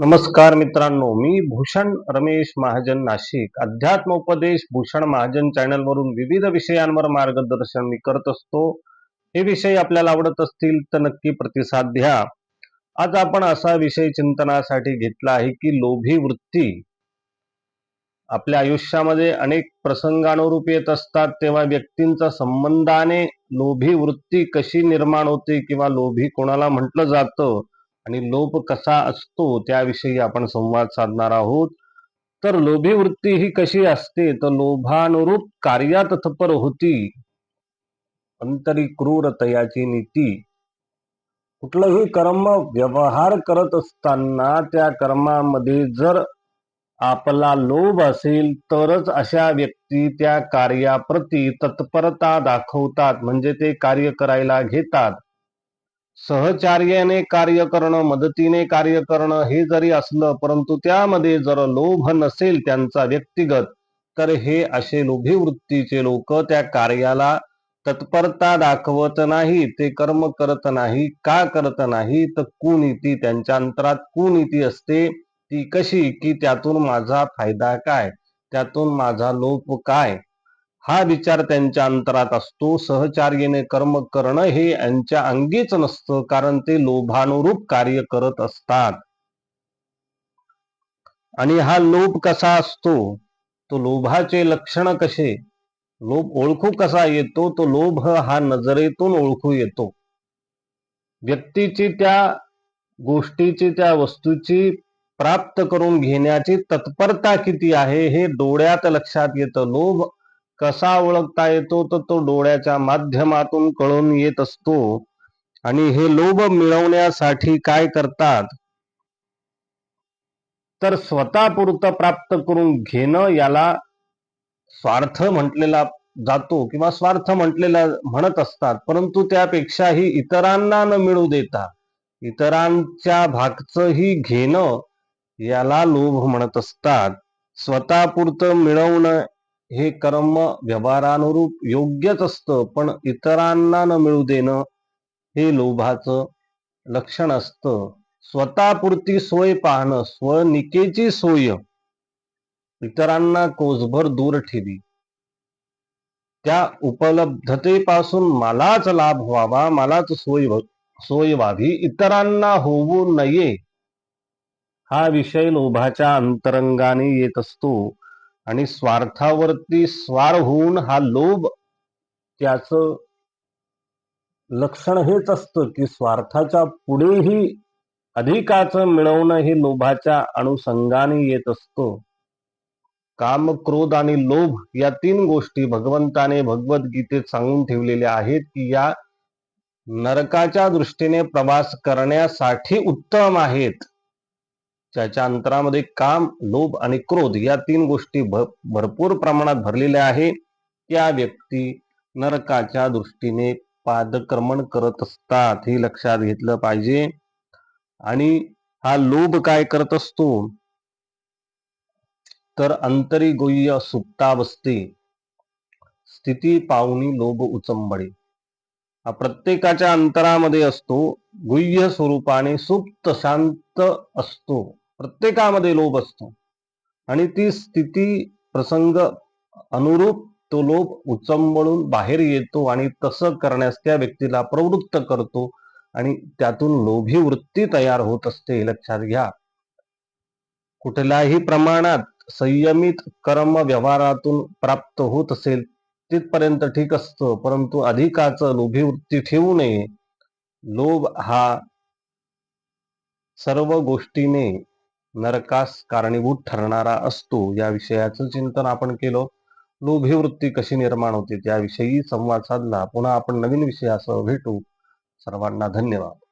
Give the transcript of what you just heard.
नमस्कार मित्रांनो मी भूषण रमेश महाजन नाशिक. अध्यात्म उपदेश भूषण महाजन चॅनल वरून विविध विषयांवर मार्गदर्शन मी करत असतो. हे विषय आपल्याला आवडत असतील तर नक्की प्रतिसाद द्या. आज आपण असा विषय चिंतनासाठी घेतला आहे की लोभी वृत्ती. आपल्या आयुष्यामध्ये अनेक प्रसंगानुरूप येत असतात तेव्हा व्यक्तींचा संबंधाने लोभी वृत्ती कशी निर्माण होते किंवा लोभी कोणाला म्हटलं जातं? आणि लोभ कसा असतो त्याविषयी आपण संवाद साधणार आहोत. तर लोभी वृत्ती ही कशी असते? तर लोभानुरूप कार्यात तत्पर होती. अंतरी क्रूर तयाची नीती. कुठलंही कर्म व्यवहार करत असताना त्या कर्मामध्ये जर आपला लोभ असेल तरच अशा व्यक्ती त्या कार्याप्रती तत्परता दाखवतात. म्हणजे ते कार्य करायला घेतात. सहचार्याने कार्य करणं मदतीने कार्य करणं हे जरी असलं परंतु त्यामध्ये जर लोभ नसेल त्यांचा व्यक्तिगत तर हे असे लोभी वृत्तीचे लोक त्या कार्याला तत्परता दाखवत नाही ते कर्म करत नाही का करत नाही तर कुनीती त्यांच्या अंतरात कुनीती असते. ती कशी? की त्यातून माझा फायदा काय? त्यातून माझा लोप काय? हा विचार त्यांच्या अंतरात असतो. सहचार्याने कर्म करणं हे यांच्या अंगीच नसतं कारण ते लोभानुरूप कार्य करत असतात. आणि हा लोभ कसा असतो? तो लोभाचे लक्षण कसे? लोभ ओळखू कसा येतो? तो लोभ हा नजरेतून ओळखू येतो. व्यक्तीची त्या गोष्टीची त्या वस्तूची प्राप्त करून घेण्याची तत्परता किती आहे हे डोळ्यात लक्षात येतं. लोभ कसा ओळखता येतो तर तो डोळ्याच्या माध्यमातून कळून येत असतो. आणि हे लोभ मिळवण्यासाठी काय करतात? तर स्वतःपुरतं प्राप्त करून घेणं याला स्वार्थ म्हटलेला जातो किंवा स्वार्थ म्हटलेला म्हणत असतात. परंतु त्यापेक्षाही इतरांना न मिळू देता इतरांच्या भागचंही घेणं याला लोभ म्हणत असतात. स्वतःपुरतं मिळवणं हे कर्म व्यवहारानुरूप योग्यच असतं पण इतरांना न मिळू देणं हे लोभाचं लक्षण असतं. स्वतःपुरती सोय पाहणं स्वनिकेची सोय. इतरांना कोसभर दूर ठेवी. त्या उपलब्धतेपासून मलाच लाभ व्हावा मलाच सोय सोय व्हावी इतरांना होऊ नये. हा विषय लोभाच्या अंतरंगाने येत असतो. आणि स्वार्थावरती स्वार होऊन हा लोभ त्याच लक्षण हेच असतं की स्वार्थाच्या पुढेही अधिकाचं मिळवणं हे लोभाच्या अनुषंगाने येत असतो. काम क्रोध आणि लोभ या तीन गोष्टी भगवंताने भगवद्गीतेत सांगून ठेवलेल्या आहेत की या नरकाच्या दृष्टीने प्रवास करण्यासाठी उत्तम आहेत. ज्याच्या अंतरामध्ये काम लोभ आणि क्रोध या तीन गोष्टी भरपूर प्रमाणात भरलेल्या आहे त्या व्यक्ती नरकाच्या दृष्टीने पादक्रमण करत असतात हे लक्षात घेतलं पाहिजे. आणि हा लोभ काय करत असतो? तर अंतरी गोय्य सुप्तावस्थे. स्थिती पाहुणी लोभ उचंबडे हा प्रत्येकाच्या अंतरामध्ये असतो. गुह्य स्वरूपाने सुप्त शांत असतो. प्रत्येकामध्ये लोभ असतो. आणि ती स्थिती प्रसंग अनुरूप तो लोभ उचंबळून बाहेर येतो आणि तसं करण्यास त्या व्यक्तीला प्रवृत्त करतो आणि त्यातून लोभी वृत्ती तयार होत असते. लक्षात घ्या. कुठल्याही प्रमाणात संयमित कर्म व्यवहारातून प्राप्त होत असेल तिथपर्यंत ठीक असतं. परंतु अधिकाचं लोभी वृत्ती ठेवू नये. लोभ हा सर्व गोष्टीने नरकास कारणीभूत ठरणारा असतो. या विषयाचं चिंतन आपण केलं. लोभी वृत्ती कशी निर्माण होते? त्याविषयी संवाद साधला. पुन्हा आपण नवीन विषयासह भेटू. सर्वांना धन्यवाद.